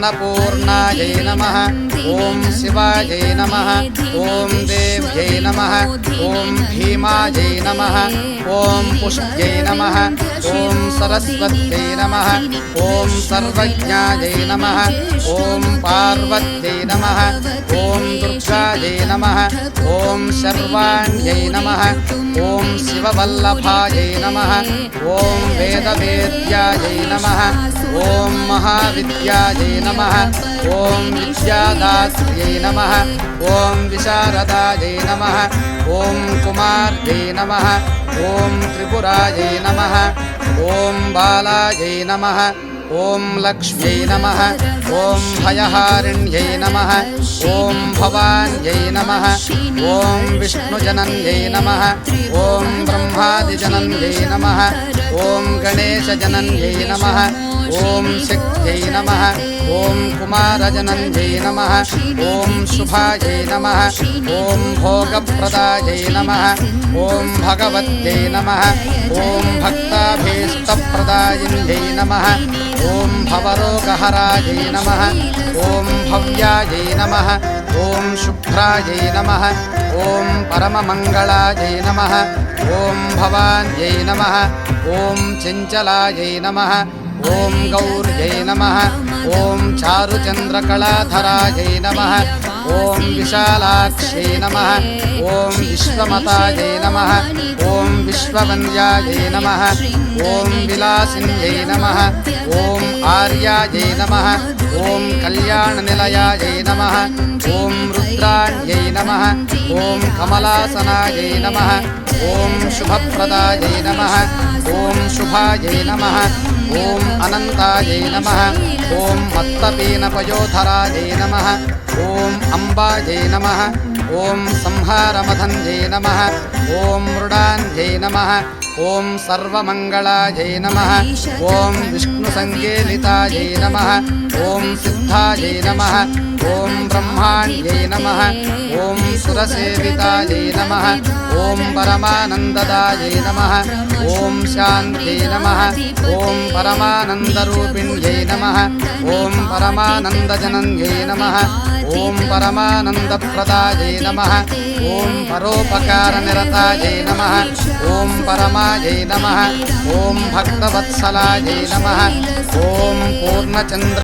अन्नपूर्णायै नमः। ॐ शिवायै नमः। ॐ देव्यै नमः। ॐ भीमायै नमः। ॐ पुष्ट्यै नमः। ॐ सरस्वत्यै नमः। ॐ सर्वज्ञायै नमः। ॐ पार्वत्यै नमः नमः। ॐ शर्वाण्यै नमः। ॐ शिववल्लभायै नमः। ॐ वेदवेद्यायै नमः। ॐ महाविद्यायै नमः। ॐ विद्यादात्र्यै नमः। ॐ विशारदायै नमः। ॐ कुमार्यै नमः। ॐ त्रिपुरायै नमः। ॐ बालायै नमः ॐ लक्ष्म्यै नमः ॐ भयहारिण्यै नमः ॐ भवान्यै नमः ॐ विष्णुजनन्यै नमः ॐ ब्रह्मादिजनन्यै नमः ॐ गणेशजनन्यै नमः ॐ शक्त्यै नमः ॐ कुमारजनन्यै नमः ॐ शुभायै नमः ॐ भोगप्रदायै नमः ॐ भगवत्यै नमः ॐ भक्ताभीष्टप्रदायिन्यै नमः ॐ भवरोगहरायै नमः ॐ भव्यायै नमः ॐ शुभ्रायै नमः ॐ परममङ्गलायै नमः ॐ भवान्यै नमः ॐ चञ्चलायै नमः ॐ गौर्यै नमः ॐ चारुचन्द्रकलाधरायै नमः ॐ विशालाक्ष्यै नमः ॐ विश्वमतायै नमः ॐ विश्ववन्द्यायै नमः ॐ विलासिन्यै नमः ॐ आर्यायै नमः ॐ कल्याणनिलयायै नमः ॐ रुद्राण्यै नमः ॐ कमलासनायै नमः ॐ शुभप्रदायै नमः ॐ शुभायै नमः ॐ अनन्तायै नमः ॐ मत्तपीनपयोधरायै नमः ॐ अम्बायै नमः ॐ संहारमधन्यै नमः ॐ मृडान्यै नमः ॐ सर्वमङ्गलायै नमः ॐ विष्णुसङ्केलितायै नमः ॐ सिद्धायै नमः ॐ ब्रह्माण्यै नमः ॐ सुरसेवितायै नमः ॐ परमानन्ददायै नमः ॐ शान्त्यै नमः ॐ परमानन्दरूपिण्यै नमः ॐ परमानन्दजनन्यै नमः ॐ परमानन्दप्रदायै नमः ॐ परोपकारनिरतायै नमः ॐ परमायै नमः ॐ भक्तवत्सलायै नमः ॐ पूर्णचन्द्र